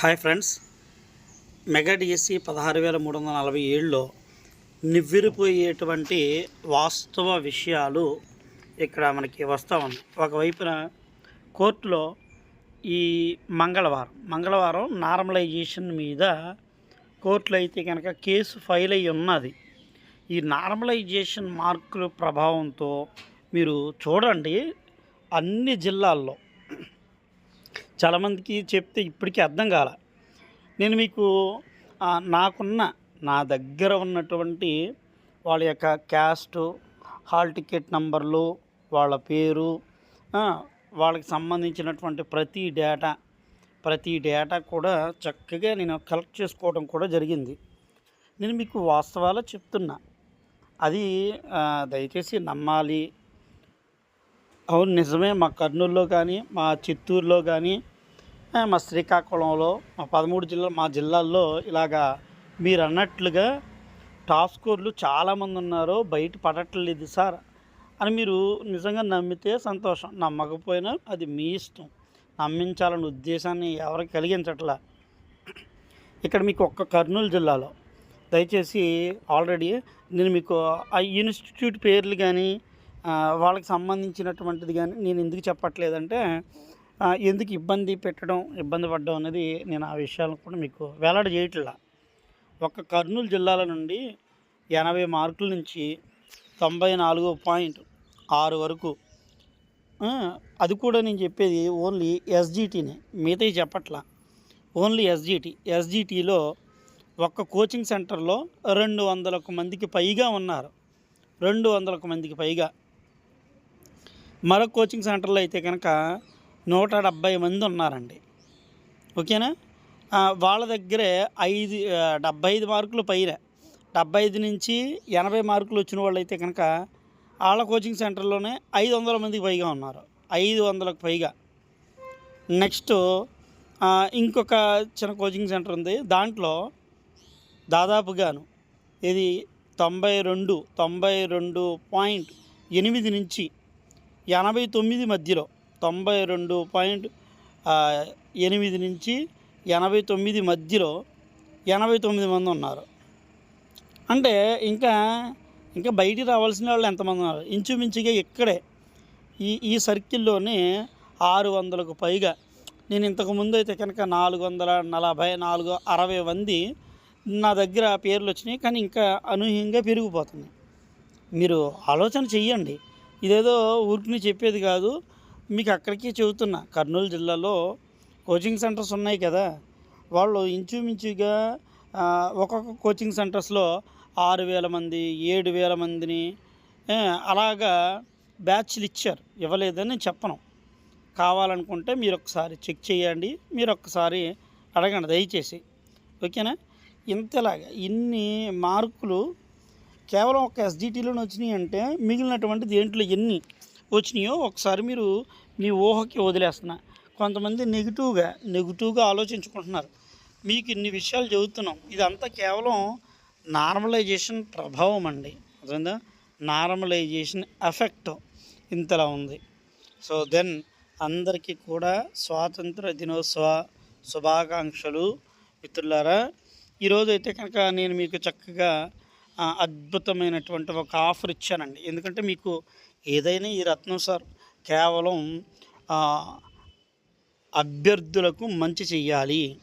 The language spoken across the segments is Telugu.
Hi friends. మెగా డిఎస్సి పదహారు వేల మూడు వందల నలభై ఏడులో నివ్వెరిపోయేటువంటి వాస్తవ విషయాలు ఇక్కడ మనకి వస్తూ ఉన్నాయి. ఒకవైపున కోర్టులో ఈ మంగళవారం మంగళవారం నార్మలైజేషన్ మీద కోర్టులో అయితే కనుక కేసు ఫైల్ అయి ఉన్నది. ఈ నార్మలైజేషన్ మార్కుల ప్రభావంతో మీరు చూడండి అన్ని జిల్లాల్లో చాలామందికి చెప్తే ఇప్పటికీ అర్థం కాల. నేను మీకు నాకున్న నా దగ్గర ఉన్నటువంటి వాళ్ళ యొక్క క్యాస్ట్ హాల్ టికెట్ నంబర్లు వాళ్ళ పేరు వాళ్ళకి సంబంధించినటువంటి ప్రతి డేటా ప్రతి డేటా కూడా చక్కగా నేను కలెక్ట్ చేసుకోవడం కూడా జరిగింది. నేను మీకు వాస్తవాలు చెప్తున్నా. అది దయచేసి నమ్మాలి. అవును నిజమే మా కర్నూలులో కానీ మా చిత్తూరులో కానీ మా శ్రీకాకుళంలో మా పదమూడు జిల్లా మా జిల్లాల్లో ఇలాగా మీరు అన్నట్లుగా టాప్ స్కోర్లు చాలామంది ఉన్నారు బయట పడట్లేదు సార్ అని మీరు నిజంగా నమ్మితే సంతోషం. నమ్మకపోయినా అది మీ ఇష్టం. నమ్మించాలనే ఉద్దేశాన్ని ఎవరికి కలిగించట్లా. ఇక్కడ మీకు ఒక్క కర్నూలు జిల్లాలో దయచేసి ఆల్రెడీ నేను మీకు ఆ ఇన్స్టిట్యూట్ పేర్లు కానీ వాళ్ళకి సంబంధించినటువంటిది కానీ నేను ఎందుకు చెప్పట్లేదంటే ఎందుకు ఇబ్బంది పెట్టడం ఇబ్బంది పడడం అనేది నేను ఆ విషయాలను కూడా మీకు వెల్లడి చేయట్లా. ఒక్క కర్నూలు జిల్లాల నుండి ఎనభై మార్కుల నుంచి తొంభై నాలుగు పాయింట్ ఆరు వరకు అది కూడా నేను చెప్పేది ఓన్లీ ఎస్జిటినే మిగతాయి చెప్పట్లా. Only SGT. ఎస్జిటిలో ఒక్క కోచింగ్ సెంటర్లో రెండు వందలకు మందికి పైగా ఉన్నారు. రెండు వందలకు మందికి పైగా. మరొక కోచింగ్ సెంటర్లో అయితే కనుక నూట డెబ్భై మంది ఉన్నారండి. ఓకేనా? వాళ్ళ దగ్గరే ఐదు డెబ్బై డెబ్భై ఐదు మార్కులు పైన. డెబ్భై ఐదు నుంచి ఎనభై మార్కులు వచ్చిన వాళ్ళు అయితే కనుక వాళ్ళ కోచింగ్ సెంటర్లోనే ఐదు వందల మందికి పైగా ఉన్నారు. ఐదు వందలకు పైగా. నెక్స్ట్ ఇంకొక చిన్న కోచింగ్ సెంటర్ ఉంది. దాంట్లో దాదాపుగాను ఇది తొంభై రెండు తొంభై రెండు పాయింట్ ఎనిమిది నుంచి ఎనభై తొమ్మిది మధ్యలో తొంభై రెండు పాయింట్ ఎనిమిది నుంచి ఎనభై తొమ్మిది మధ్యలో ఎనభై తొమ్మిది మంది ఉన్నారు. అంటే ఇంకా ఇంకా బయటికి రావాల్సిన వాళ్ళు ఎంతమంది ఉన్నారు? ఇంచుమించుగా ఇక్కడే. ఈ ఈ సర్కిల్లోనే ఆరు వందలకు పైగా. నేను ఇంతకు ముందు అయితే కనుక నాలుగు వందల నలభై నాలుగు అరవై మంది నా దగ్గర పేర్లు వచ్చినాయి కానీ ఇంకా అనూహ్యంగా పెరిగిపోతున్నాయి. మీరు ఆలోచన చెయ్యండి. ఇదేదో ఊరికి చెప్పేది కాదు. మీకు అక్కడికి చెబుతున్నా. కర్నూలు జిల్లాలో కోచింగ్ సెంటర్స్ ఉన్నాయి కదా. వాళ్ళు ఇంచుమించుగా ఒక్కొక్క కోచింగ్ సెంటర్స్లో ఆరు వేల మంది ఏడు వేల మందిని అలాగా బ్యాచ్లు ఇచ్చారు. ఇవ్వలేదని చెప్పను. కావాలనుకుంటే మీరు ఒకసారి చెక్ చేయండి. మీరు ఒక్కసారి అడగండి దయచేసి. ఓకేనా? ఇంతలాగా ఇన్ని మార్కులు కేవలం ఒక ఎస్జిటీలోనే వచ్చినాయి అంటే మిగిలినటువంటి దేంట్లో ఎన్ని? వచ్చినాయో ఒకసారి మీరు మీ ఊహకి వదిలేస్తున్నా. కొంతమంది నెగిటివ్గా నెగిటివ్గా ఆలోచించుకుంటున్నారు. మీకు ఇన్ని విషయాలు చెబుతున్నాం. ఇదంతా కేవలం నార్మలైజేషన్ ప్రభావం అండి. అర్థమైందా? నార్మలైజేషన్ ఎఫెక్ట్ ఇంతలా ఉంది. సో దెన్ అందరికీ కూడా స్వాతంత్ర దినోత్సవ శుభాకాంక్షలు మిత్రులారా. ఈరోజు అయితే కనుక నేను మీకు చక్కగా అద్భుతమైనటువంటి ఒక ఆఫర్ ఇచ్చానండి. ఎందుకంటే మీకు ఏదైనా ఈ రత్నం సార్ కేవలం అభ్యర్థులకు మంచి చెయ్యాలి.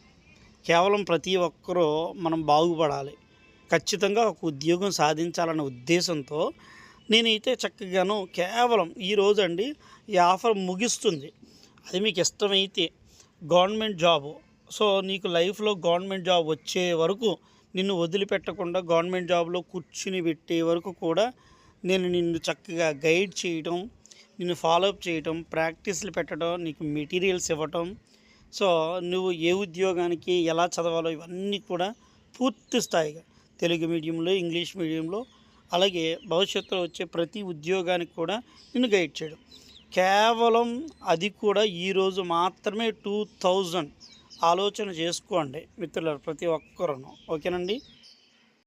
కేవలం ప్రతి ఒక్కరూ మనం బాగుపడాలి. ఖచ్చితంగా ఒక ఉద్యోగం సాధించాలన్న ఉద్దేశంతో నేనైతే చక్కగాను కేవలం ఈరోజు అండి ఈ ఆఫర్ ముగిస్తుంది. అది మీకు ఇష్టమైతే గవర్నమెంట్ జాబ్. సో నీకు లైఫ్లో గవర్నమెంట్ జాబ్ వచ్చే వరకు నిన్ను వదిలిపెట్టకుండా గవర్నమెంట్ జాబ్లో కూర్చుని పెట్టే వరకు కూడా నేను నిన్ను చక్కగా గైడ్ చేయటం నిన్ను ఫాలోఅప్ చేయటం ప్రాక్టీస్లు పెట్టడం నీకు మెటీరియల్స్ ఇవ్వటం. సో నువ్వు ఏ ఉద్యోగానికి ఎలా చదవాలో ఇవన్నీ కూడా పూర్తి స్థాయిగా తెలుగు మీడియంలో ఇంగ్లీష్ మీడియంలో అలాగే భవిష్యత్తులో వచ్చే ప్రతి ఉద్యోగానికి కూడా నిన్ను గైడ్ చేయడం. కేవలం అది కూడా ఈరోజు మాత్రమే టూ థౌజండ్ ఆలోచన చేసుకోండి మిత్రుల ప్రతి ఒక్కరూ ఓకేనండి?